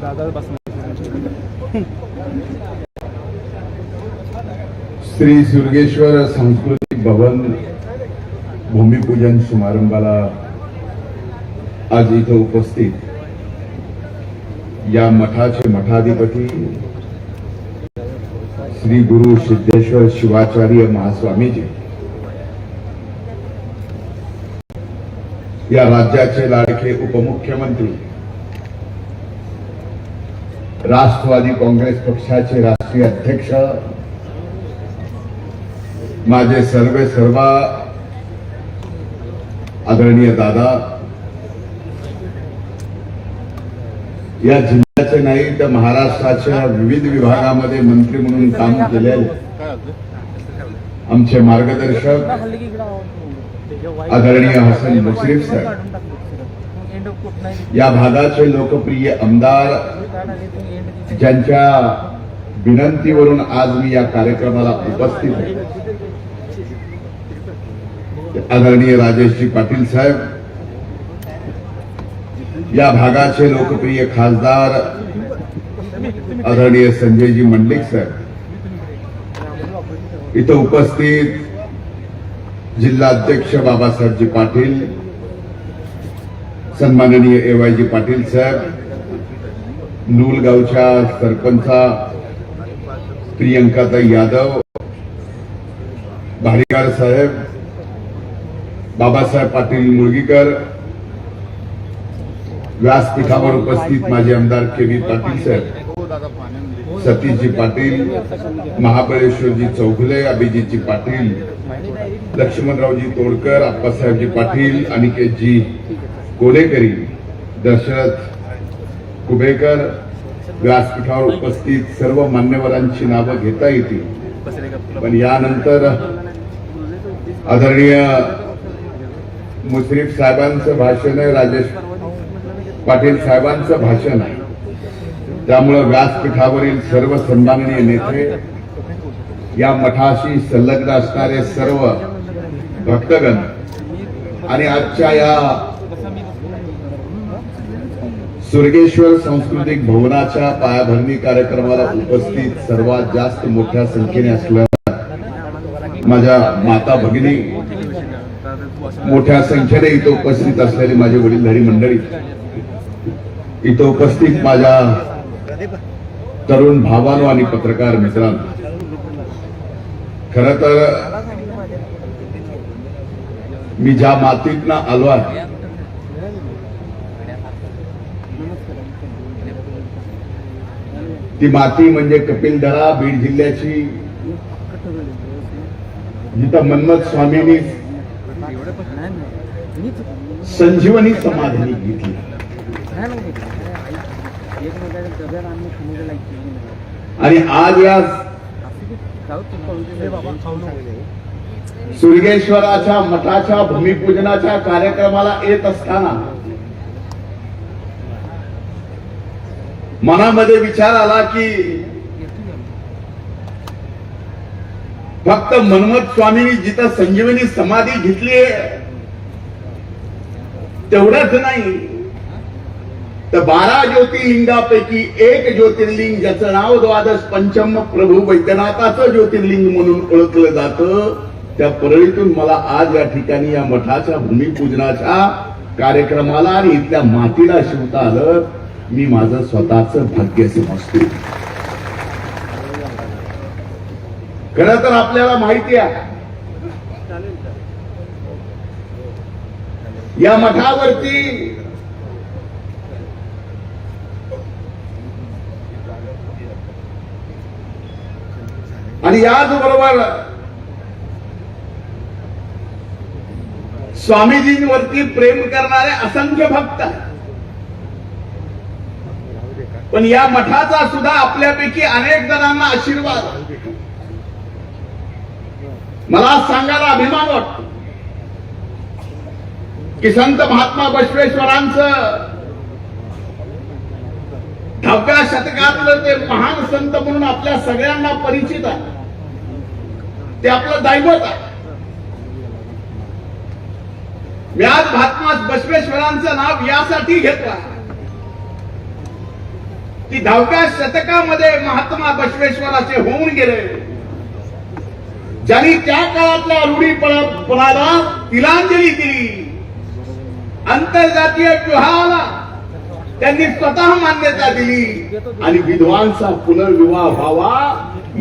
दादा श्री सुर्गेश्वर सांस्कृतिक भवन भूमिपूजन समारंभाला आज इथं उपस्थित या मठाचे मठाधिपती श्री गुरु सिद्धेश्वर शिवाचार्य महास्वामीजी. या राज्याचे लाडके उपमुख्यमंत्री. राष्ट्रवादी काँग्रेस पक्षाचे राष्ट्रीय अध्यक्ष. माझे सर्वे सर्वा. आदरणीय दादा. या जिल्ह्याचे नाही तर महाराष्ट्राच्या विविध विभागामध्ये मंत्री म्हणून काम केलेले. आमचे मार्गदर्शक. आदरणीय हसन मुश्रीफ साहेब या भागाचे लोकप्रिय आमदार ज्यांच्या विनंतीवरून आज मी या कार्यक्रमाला उपस्थित आहे. आदरणीय राजेशजी पाटील साहेब या भागाचे लोकप्रिय खासदार आदरणीय संजयजी मंडलिक साहेब इथं उपस्थित जिल्हाध्यक्ष बाबासाहेबजी पाटील सन्माननीय एवायजी पाटील साहेब नूलगावच्या सरपंचा प्रियंकाताई यादव भाडीकार साहेब बाबासाहेब पाटील मुळगीकर व्यासपीठावर उपस्थित माजी आमदार के व्ही पाटील साहेब सतीशजी पाटील महाबळेश्वरजी चौघुले अभिजितजी पाटील लक्ष्मणरावजी तोडकर आप्पासाहेबजी पाटील अनिकेतजी कोलेकरी दशरथ कुबेकर व्यासपीठावर उपस्थित सर्व मान्यवरांची नावं घेता येतील. पण यानंतर आदरणीय मुश्रीफ साहेबांचं भाषण आहे राजेश पाटील साहेबांचं भाषण आहे. त्यामुळं व्यासपीठावरील सर्व सन्माननीय नेते या मठाशी संलग्न असणारे सर्व भक्तगण. आणि आजच्या या सुरगेश्वर सांस्कृतिक भवनाच्या पायाभरणी कार्यक्रमाला उपस्थित सर्वात जास्त मोठ्या संख्येने असलेल्या माझ्या माता भगिनी मोठ्या संख्येने इथं उपस्थित असलेली माझी वडीलधारी मंडळी इथं उपस्थित माझ्या तरुण भावानो आणि पत्रकार मित्रांनो. खर तर मी ज्या मातीतनं आलो आहे. ती माती म्हणजे कपिलदरा बीड जिल्ह्याची. जिथं मन्मथ स्वामींनी संजीवनी समाधी घेतली. आणि आज या सुरगेश्वराच्या मठाच्या भूमिपूजनाच्या कार्यक्रमाला येत असताना मनामध्ये विचार आला की फक्त मनमत स्वामींनी जिथं संजीवनी समाधी घेतली तेवढंच नाही. तर बारा ज्योतिर्लिंगापैकी एक ज्योतिर्लिंग ज्याचं नाव द्वादश पंचम प्रभू वैद्यनाथाचं ज्योतिर्लिंग म्हणून ओळखलं जातं त्या परळीतून मला आज या ठिकाणी या मठाच्या भूमिपूजनाच्या कार्यक्रमाला आणि इथल्या मातीला शिवता आलं मी माझं स्वतःच भाग्य समजतो. खर तर आपल्याला माहिती आहे. या मठावरती आणि याचबरोबर स्वामीजींवरती प्रेम करणारे असंख्य भक्त पण या मठाचा सुद्धा आपल्यापैकी अनेक जणांना आशीर्वाद मला सांगायला अभिमान वाटतो की संत महात्मा बसवेश्वरांचं दहाव्या शतकातलं ते महान संत म्हणून आपल्या सगळ्यांना परिचित आहे. ते आपलं दैवत आहे. मी आज महात्मा बसवेश्वरांचं नाव यासाठी घेतो की दहाव्या शतकामध्ये महात्मा बसवेश्वराचे होऊन गेले. ज्यांनी त्या काळातल्या रूढीपणाला तिलांजली दिली. आंतरजातीय विवाहाला त्यांनी स्वतः मान्यता दिली. आणि विधवांचा पुनर्विवाह व्हावा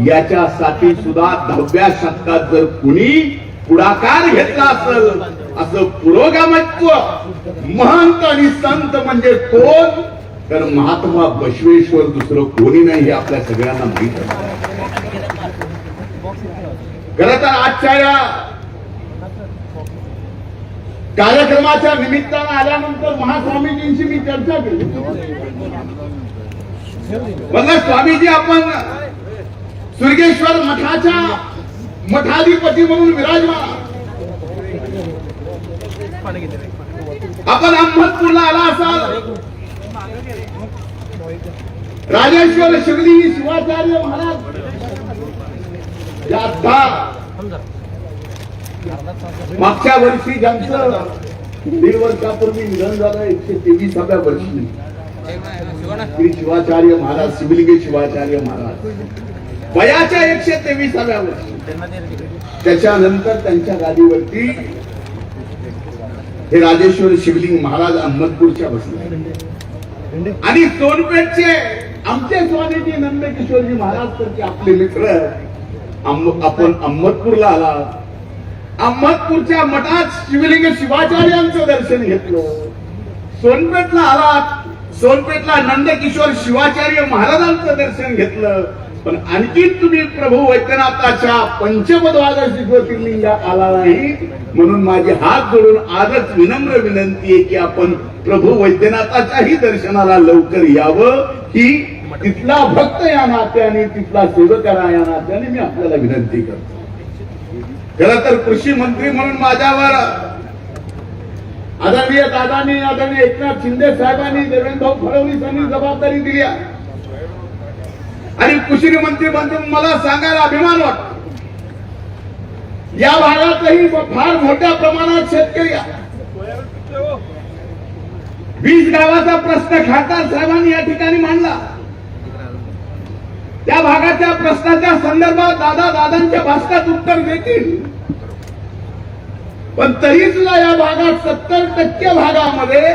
याच्यासाठी सुद्धा दहाव्या शतकात जर कुणी पुढाकार घेतला असेल असं पुरोगामित्व महंत आणि संत म्हणजे कोण? तर महात्मा बसवेश्वर दुसरं कोणी नाही हे आपल्या सगळ्यांना माहीत खर तर आजच्या या कार्यक्रमाच्या निमित्तानं आल्यानंतर महास्वामीजींशी मी चर्चा केली. म्हणलं स्वामीजी आपण सुर्गेश्वर मठाच्या मठाधिपती म्हणून विराजमान आपण अहमदपूरला आला असाल. राजेश्वर शिवली शिवाचार्य महाराज. या मागच्या वर्षी ज्यांचं दीड वर्षापूर्वी निधन झालं एकशे तेवीसाव्या वर्षी. श्री शिवाचार्य महाराज शिवलिंगे शिवाचार्य महाराज. वयाच्या एकशे तेवीसाव्या वर्षी. त्याच्यानंतर त्यांच्या गादीवरती हे राजेश्वर शिवलिंग महाराज अहमदपूरच्या बसले आणि सोनपेठचे आमचे स्वामीजी नंदकिशोरजी महाराज तर आपले मित्र आपण अहमदपूरला आला. अहमदपूरच्या मठात शिवलिंग शिवाचार्यांचं दर्शन घेतलं. सोनपेठला आलात. सोनपेठला नंदकिशोर शिवाचार्य महाराजांचं दर्शन घेतलं. पण आणखी तुम्ही प्रभू वैद्यनाथाच्या पंचमद्वादशी ज्योतिर्लिंगात आला नाही म्हणून माझे हात जोडून आजच विनम्र विनंती आहे की आपण प्रभू वैद्यनाथाच्याही दर्शनाला लवकर यावं की तिथला भक्त या नात्याने तिथला सेवकरा या नात्याने मी आपल्याला विनंती करतो खर तर कृषी मंत्री म्हणून माझ्यावर आदरणीय दादानी आदरणीय एकनाथ शिंदे साहेबांनी देवेंद्र फडणवीस यांनी जबाबदारी दिली आहे. आणि कृषी मंत्री म्हणून मला सांगायला अभिमान वाटतो. या भागातही फार मोठ्या प्रमाणात शेतकरी वीज गावाचा प्रश्न खासदार साहेबांनी या ठिकाणी मांडला. त्या भागाच्या प्रश्नाच्या संदर्भात दादा दादांच्या भाषणात उत्तर देतील. पण तरी सुद्धा या भागात सत्तर टक्के भागामध्ये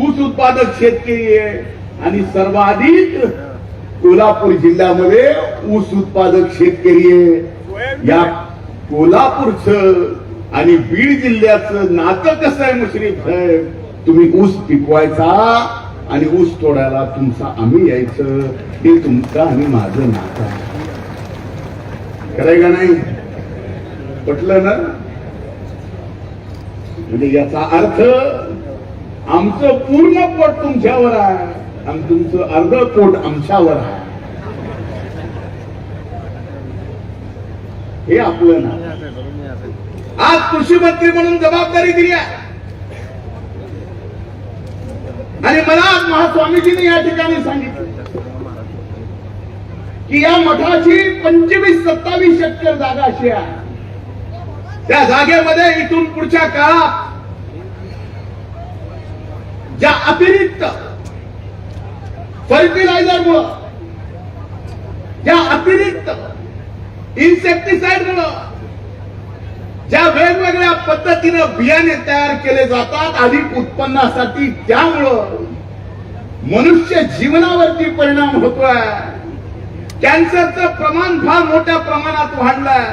ऊस उत्पादक शेतकरी आहे आणि सर्वाधिक कोल्हापूर जिल्ह्यामध्ये ऊस उत्पादक शेतकरी आहे. या कोल्हापूरचं आणि बीड जिल्ह्याचं नातं कसं आहे मुश्रीफ साहेब? तुम्ही ऊस पिकवायचा आणि ऊस तोडायला तुमचा आम्ही यायचं हे तुमचं आणि माझं नातं आहे. खरंय का नाही? पटलं ना? म्हणजे याचा अर्थ आमचं पूर्ण पोट तुमच्यावर आहे. आणि तुमचं अर्ध पोट आमच्यावर आहे. हे आपलं ना आज कृषी मंत्री म्हणून जबाबदारी दिली आहे. आणि मला आज महास्वामीजीने या ठिकाणी सांगितलं की या मठाची पंचवीस सत्तावीस हेक्टर जागा अशी आहे. त्या जागेमध्ये इथून पुढच्या काळात ज्या अतिरिक्त फर्टिलायझर मुळे ज्या अतिरिक्त इन्सेक्टिसाइडमुळं ज्या वेगवेगळ्या पद्धतीनं बियाणे तयार केले जातात अधिक उत्पन्नासाठी त्यामुळं मनुष्य जीवनावरती परिणाम होतोय. कॅन्सरचं प्रमाण फार मोठ्या प्रमाणात वाढलंय.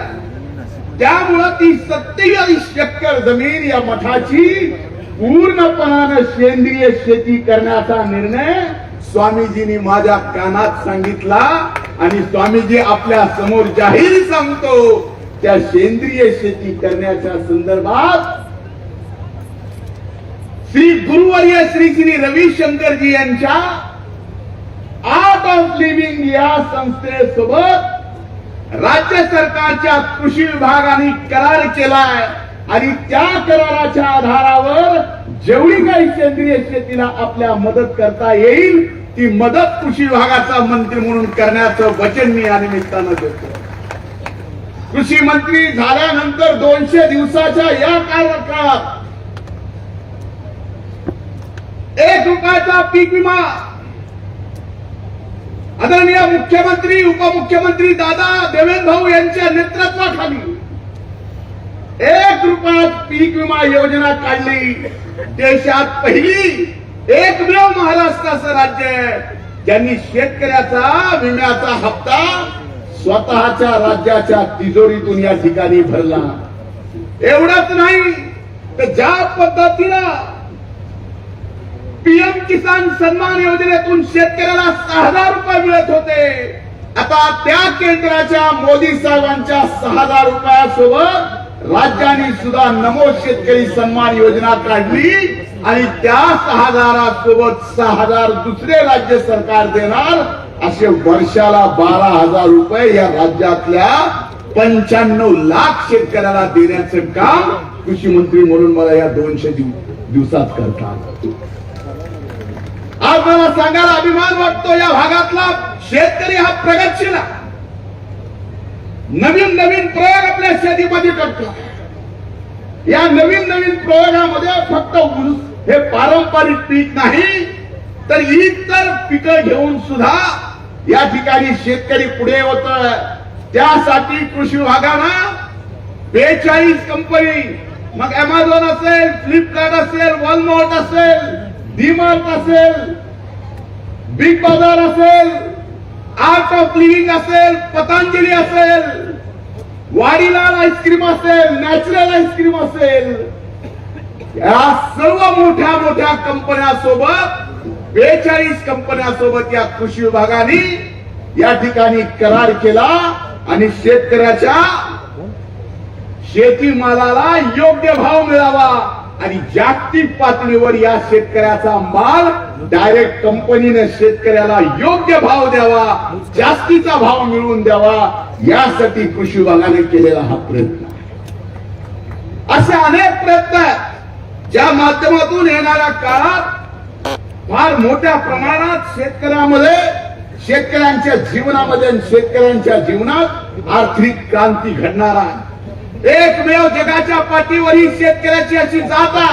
त्यामुळं ती सत्तेचाळीस एकर जमीन या मठाची पूर्णपणानं सेंद्रिय शेती करण्याचा निर्णय स्वामीजींनी माझ्या कानात सांगितला आणि स्वामीजी आपल्यासमोर जाहीर सांगतो त्या सेंद्रिय शेती करण्याच्या संदर्भात श्री गुरुवर्य श्री श्री रविशंकरजी यांच्या आर्ट ऑफ लिव्हिंग या संस्थेसोबत राज्य सरकारच्या कृषी विभागाने करार केलाय आणि त्या कराराच्या आधारावर जेवढी काही सेंद्रिय शेतीला आपल्या मदत करता येईल ती मदत कृषी विभागाचा मंत्री म्हणून करण्याचं वचन मी या निमित्तानं देतो. कृषी मंत्री झाल्यानंतर दोनशे दिवसाच्या या कार्यकाळात एक रुपयाचा पीक विमा आदरणीय मुख्यमंत्री उपमुख्यमंत्री दादा देवेंद्र भाऊ यांच्या नेतृत्वाखाली एक रुपयात पीक विमा योजना काढली. देशात पहिली एकमेव महाराष्ट्राचं राज्य आहे. ज्यांनी शेतकऱ्याचा विम्याचा हप्ता स्वतःच्या राज्याच्या तिजोरीतून या ठिकाणी भरला. एवढंच नाही तर ज्या पद्धतीनं पीएम किसान सन्मान योजनेतून शेतकऱ्याला सहा हजार रुपये मिळत होते. आता त्या केंद्राच्या मोदी साहेबांच्या सहा हजार रुपयासोबत राज्याने सुद्धा नमो शेतकरी सन्मान योजना काढली आणि त्या सहा हजारासोबत सहा हजार दुसरे राज्य सरकार देणार असे वर्षाला बारा हजार रुपये या राज्यातल्या पंच्याण्णव लाख शेतकऱ्याला देण्याचं काम कृषी मंत्री म्हणून मला या दोनशे दिवसात करतात आज मला सांगायला अभिमान वाटतो या भागातला शेतकरी हा प्रगतशील आहे. नवीन नवीन प्रयोग आपल्या शेतीमध्ये करतो. या नवीन नवीन प्रयोगामध्ये फक्त ऊस हे पारंपरिक पीक नाही तर इतर पिकं घेऊन सुद्धा या ठिकाणी शेतकरी पुढे होत त्यासाठी कृषी विभागानं बेचाळीस कंपनी मग अमेझॉन असेल फ्लिपकार्ट असेल वॉलमार्ट असेल डीमार्ट असेल बिग बाजार असेल आर्ट ऑफ लिव्हिंग असेल पतंजली असेल वाडीलाल आईस्क्रीम असेल नॅचरल आईस्क्रीम असेल या सर्व मोठ्या मोठ्या कंपन्यासोबत बेचाळीस कंपन्यासोबत या कृषी विभागाने या ठिकाणी करार केला आणि शेतकऱ्याच्या शेतीमालाला योग्य भाव मिळावा. आणि जागतिक पातळीवर या शेतकऱ्याचा माल डायरेक्ट कंपनीने शेतकऱ्याला योग्य भाव द्यावा जास्तीचा भाव मिळवून द्यावा यासाठी कृषी विभागाने केलेला हा प्रयत्न. असे अनेक प्रयत्न आहेत ज्या माध्यमातून येणाऱ्या काळात फार मोठ्या प्रमाणात शेतकऱ्यामध्ये शेतकऱ्यांच्या जीवनामध्ये शेतकऱ्यांच्या जीवनात आर्थिक क्रांती घडणार आहे. एकमेव जगाच्या पाठीवर ही शेतकऱ्याची अशी जाता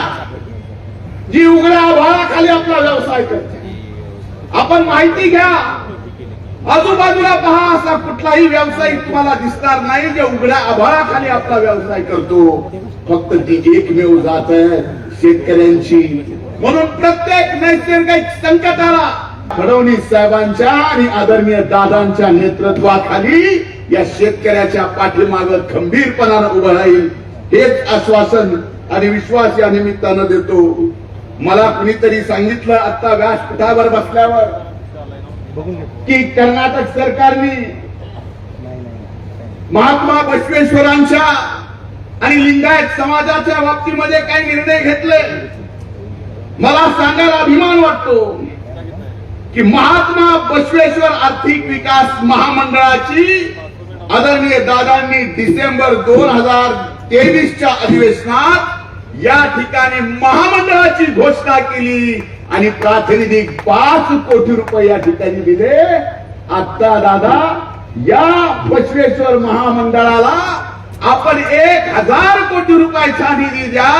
जी उघड्या आभाळाखाली आपला व्यवसाय करते. आपण माहिती घ्या आजूबाजूला पहा असा कुठलाही व्यावसायिक तुम्हाला दिसणार नाही जे उघड्या आभाळाखाली आपला व्यवसाय करतो. फक्त ती एकमेव जात आहे शेतकऱ्यांची. म्हणून प्रत्येक नैसर्गिक संकटाला फडणवीस साहेबांच्या आणि आदरणीय दादांच्या नेतृत्वाखाली या शेतकऱ्याच्या पाठीमाग खंबीरपणानं उभं राहील हेच आश्वासन आणि विश्वास या निमित्तानं देतो. मला कुणीतरी सांगितलं आता व्यासपीठावर बसल्यावर की कर्नाटक सरकारने महात्मा बसवेश्वरांच्या आणि लिंगायत समाजाच्या बाबतीमध्ये काही निर्णय घेतले. मला सांगायला अभिमान वाटतो की महात्मा बसवेश्वर आर्थिक विकास महामंडळाची आदरणीय दादांनी डिसेंबर दोन हजार तेवीसच्या अधिवेशनात या ठिकाणी महामंडळाची घोषणा केली आणि प्रातिनिधिक पाच कोटी रुपये या ठिकाणी दिले. आता दादा या बसवेश्वर महामंडळाला आपण एक हजार कोटी रुपयाचा निधी द्या.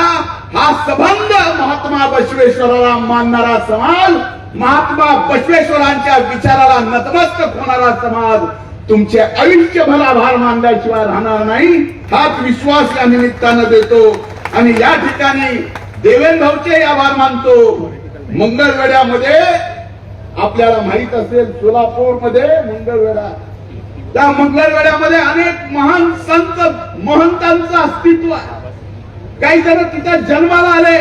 हा संबंध महात्मा बसवेश्वराला मानणारा समाज महात्मा बसवेश्वरांच्या विचाराला नतमस्तक होणारा समाज तुमचे आयुष्यभर आभार मानल्याशिवाय राहणार नाही हाच विश्वास या निमित्तानं देतो. आणि या ठिकाणी देवेंद्र भाऊचे आभार मानतो. मंगळवेड्यामध्ये आपल्याला माहीत असेल सोलापूरमध्ये मंगळवेढा. त्या मंगळवेड्यामध्ये अनेक महान संत महंतांचं अस्तित्व आहे. काही जण तिथं जन्माला आले.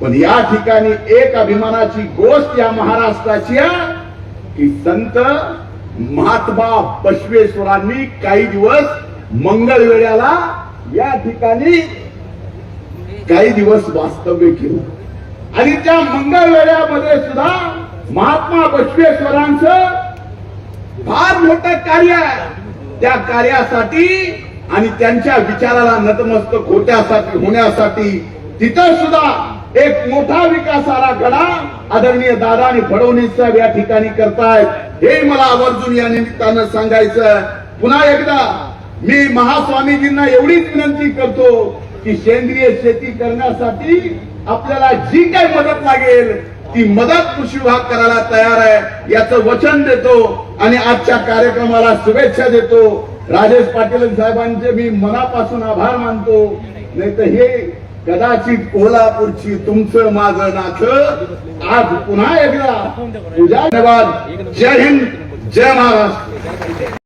पण या ठिकाणी एक अभिमानाची गोष्ट या महाराष्ट्राची आहे की संत महात्मा बसवेश्वरांनी काही दिवस मंगळवेड्याला या ठिकाणी काही दिवस वास्तव्य केलं. आणि त्या मंगळवेड्यामध्ये सुद्धा महात्मा बसवेश्वरांचं फार मोठं कार्य आहे. त्या कार्यासाठी आणि त्यांच्या विचाराला नतमस्तक होत्यासाठी होण्यासाठी तिथं सुद्धा एक मोठा विकासाला घडा आदरणीय दादा आणि फडणवीस साहेब या ठिकाणी करतायत. हे मला आवर्जून या निमित्तानं सांगायचं पुन्हा एकदा मी महास्वामीजींना एवढीच विनंती करतो की सेंद्रिय शेती करण्यासाठी आपल्याला जी काही मदत लागेल ती मदत कृषी विभाग करायला तयार आहे याचं वचन देतो आणि आजच्या कार्यक्रमाला शुभेच्छा देतो. राजेश पाटील साहेबांचे मी मनापासून आभार मानतो. नाही तर हे कदाचित कोल्हापूरची तुमचं माझं नातं आज पुन्हा एकदा. धन्यवाद. जय हिंद. जय महाराष्ट्र.